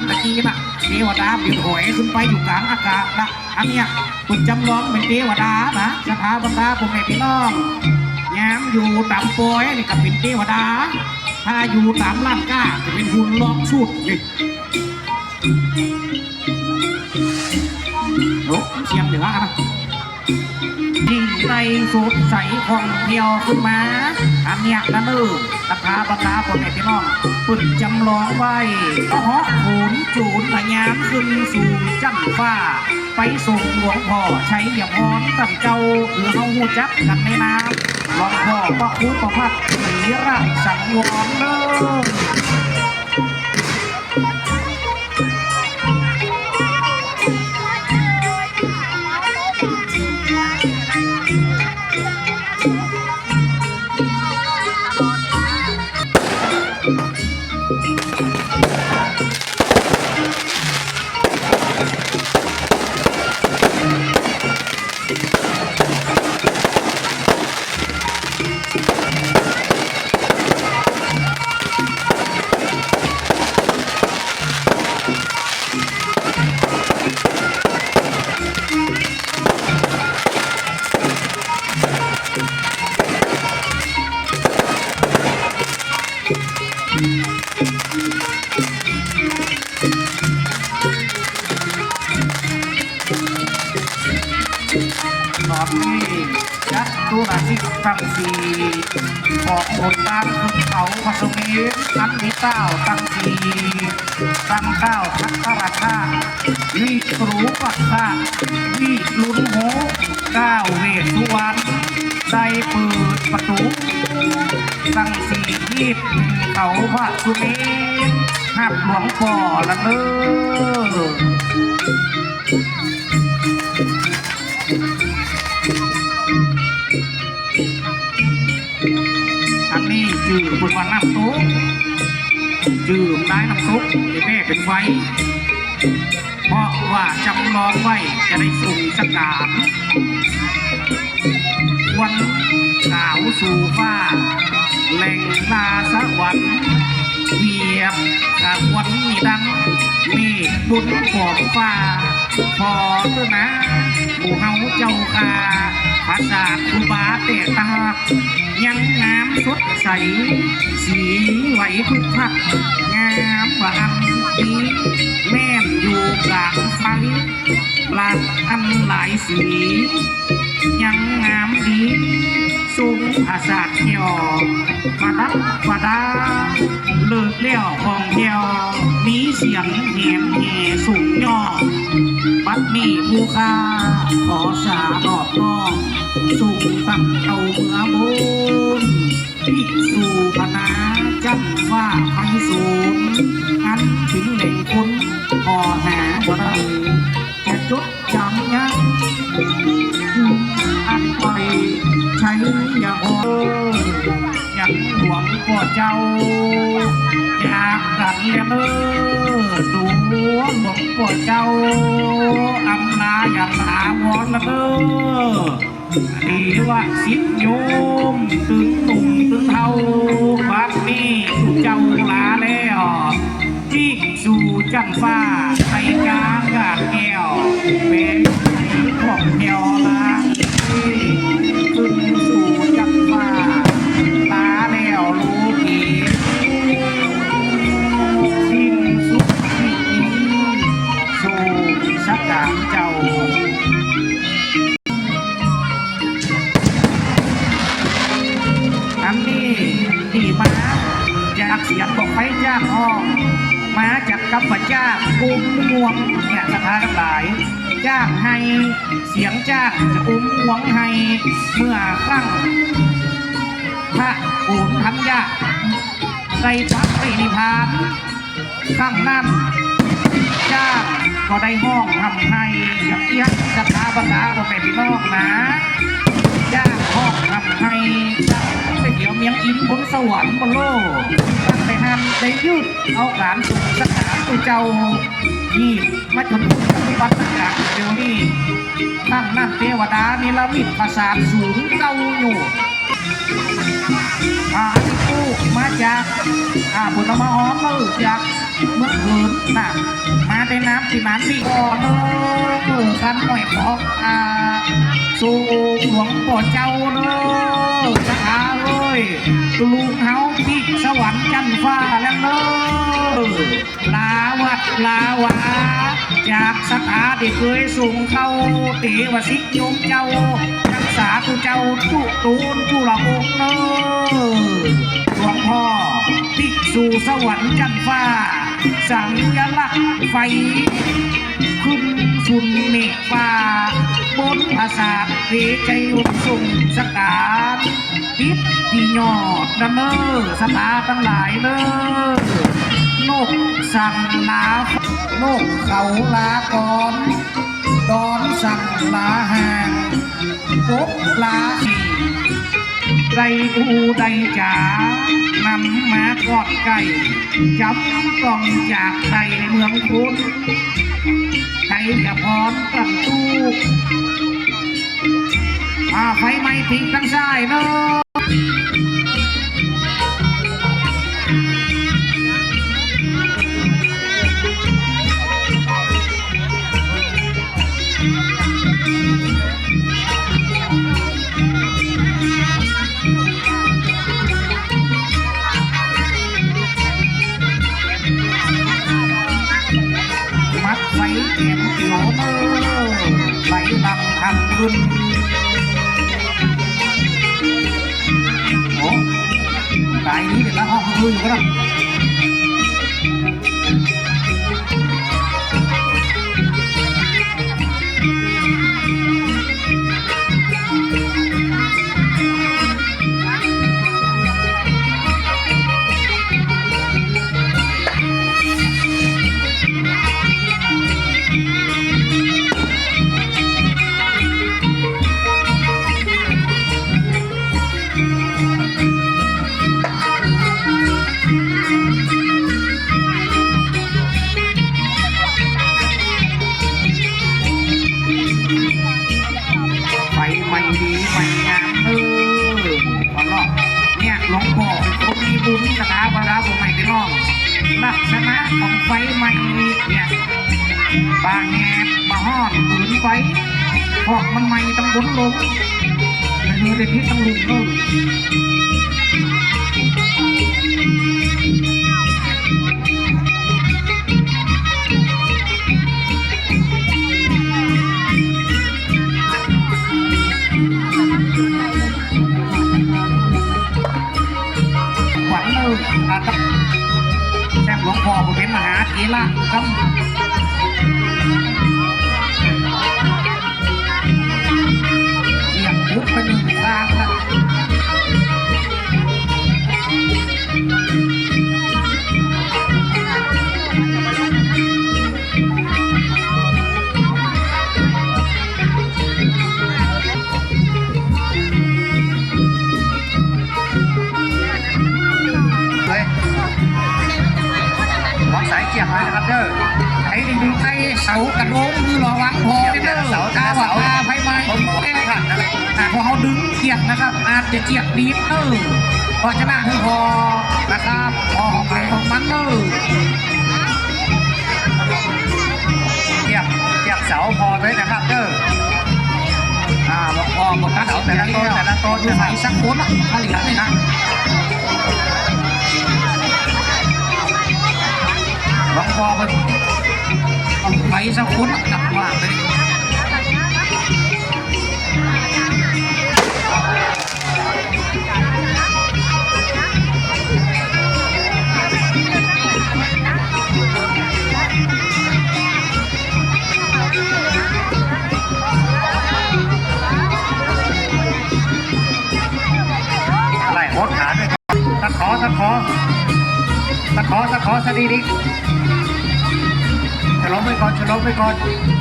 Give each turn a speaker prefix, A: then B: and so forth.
A: งตะกี้น่ะเทวดาบินหอยขึ้นไปอยู่กลางอากาศนะอันเนี้ยคุณจำลองเป็นเทวดานะสถาบรรดาพวกแม่พี่น้องแย้มอยู่ตามปอยนี่ก็เป็นเทวดา ถ้าอยู่ตามล้านก้าจะเป็นหุ่นลองชุดนี่โอ้เชียงเหนือนะยิ่งในสุดใสของเที่ยวขึ้นมาามเนี้ยนะลูกตะพาบรรดาปนแม่พี่น้องปุ่นจำลองไว้ก็ฮอกโหนจูนพยามขึ้นสู่จันฟ้า ไปส่งหลวงพ่อใช้อย่าพรตั้งเจ้าหรือเฮาหูจักกันในน้ำหลวงพ่อพระคุณประพัดสีรักสังวรเด้อ อนนี้ยักษ์ตุลาทิกตั้งสี่ออกบนตั้งเขาพระสมีอันมีเต้าตั้งสี่ตั้งเต้าทักษราชาวิปรูปัสสะวิลุนโหก้าวเวสุวรรณได้เปิดประตูตั้งสี่ยีบเขาพระสุเมนหับหลวงพ่อละเนอ อันนี้จื่อบนวันน้ำซุปจื่อได้น้ำซุปที่แม่เป็นไฟเพราะว่าจำลองไว้จะได้ส่งสกามวันขาวสู่ฟ้าแหล่งนาสวรรค์เวียบกะวันมีดังเมฆบุญของฟ้าพอเถอะนะ หมู่เฮาเจ้าคาภาษาครูบาเตะตา ยังงามสดใส สีไหวทุกพักงามกว่าอันนี้แม่นอยู่กลางไฟหลักอันหลายสี ยังงามดีสูงอาสาเที่ยวมาดับมาดาเลิกเลี้ยวของเที่ยวมีเสียงแหมแห่สูงย่อ บัดนี้ผู้ค้าขอสาดอกน้องสูงตั้งเตาเมือบุญพิสู่พนาจันว่าไพสูงอันถึงเหล่งคุณพอหาบ่ได้จะจดจำยังอันไปใช้ยาโอยังหวงพ่อเจ้า อยากกันเลียเนอดูหลวงพ่อเจ้าอำลาอย่าหาวอนละเนอดีว่าสิบโยมตึงหนุ่มตึงเท่าบัดนี้ถูกเจ้าลาแล้วจิ้งสู่จันฟ้าใส่กลางกาแก้วเป็นของแถว จากเสียงบอกไฟจ้างห้องมาจากคำว่าจ้าอุ้มงวงเนี่ยสถานหลาย จ้างให้เสียงจ้างจะอุ้มงวงให้เมื่อครั้งพระปูนทัญญาใส่พักไปนิพพานครั้งนั้นจ้างก็ได้ห้องทำให้อยางเอี้ยงสถาบรรดาพ่อแม่พี่น้องนะ จ้างห้องทำให้จ้างไปเดี๋ยวเมียงอินบนสวรรค์บนโลกตั้งแต่นั้นได้ยืดเอาการส่งสถานตัวเจ้านี่มาจนถึงปัจจุบันนะเดี๋ยวนี้ตั้งนั่นเทวดานิรมิตประสาทสูงเก้าอยู่อาที่กู้มาจากอาบุญมาหอมมือจากเมื่อคืนน่ะมาได้น้ำที่นั้นที่ก่อนเนอะกันหน่อยขออ่า สู่หวงพ่อเจ้าเนอะสาเอ้ยลูกเฮาที่สวรรค์จันทร์ฟ้าแล้วเนอะลาวัดลาวาจากสถาที่เคยสูงเข้าเทวสิกโยมเจ้ารักษาตุเจ้าจุตูนจุลองเนอะหลวงพ่อที่สู่สวรรค์จันทร์ฟ้า สัญลักษณ์ไฟ ขึ้นสุนเมฆฟ้า บนภาษาเวใจอุส่งสการติดที่ยอดดำเนินสตาทั้งหลายเนอนกสั่งลานกเขาลาก่อน ดอนสั่งลาหางกบลาขี่ ไดอูไดจ๋านำมากอดไก่จับกล่องจากไทยเมืองคุณไทยอย่าพรตั้งตู้อาไฟไม่ทิ้งทั้งซ้ายเนาะำทำขึ้นโอ้ตายนี้เดี๋ยวละห้องคุณอยู่ก็ได้ ของไฟมันี่เนี่ยบางแงบมาห้อนผืนไฟเพราะมันไม่ต้องบุนลงมันมีแต่พิษต้องลุกลง มหา
B: กระ
A: โดงคือรอวังพอเด้อ
B: เสา
A: ตาว่าตาไฟไหม้
B: ผมเอ็นขันนะครับ
A: อ่าพอเขาดึงเกียกนะครับ อาจจะเกียกดีเนอพราะฉะนั้นคือพอนะครับพอของใครของมันเนอ
B: เกียบเกียบเสาพอเลยนะครับเด้อ
A: อ่าบอกพอหมดทั้ง
B: เสาแต่ละต้นแต่ละต้น
A: ดู
B: นะค
A: ใส่สักคนอะผลิตเลยนะหลวงพ่อมัน องไปสักคนอะกลับว่าไปดิ
B: ไล่โคตรขาด้วยตะขอตะขอตะขอตะขอสะดีดิ ฉลองไปก่อนฉลองไปก่อน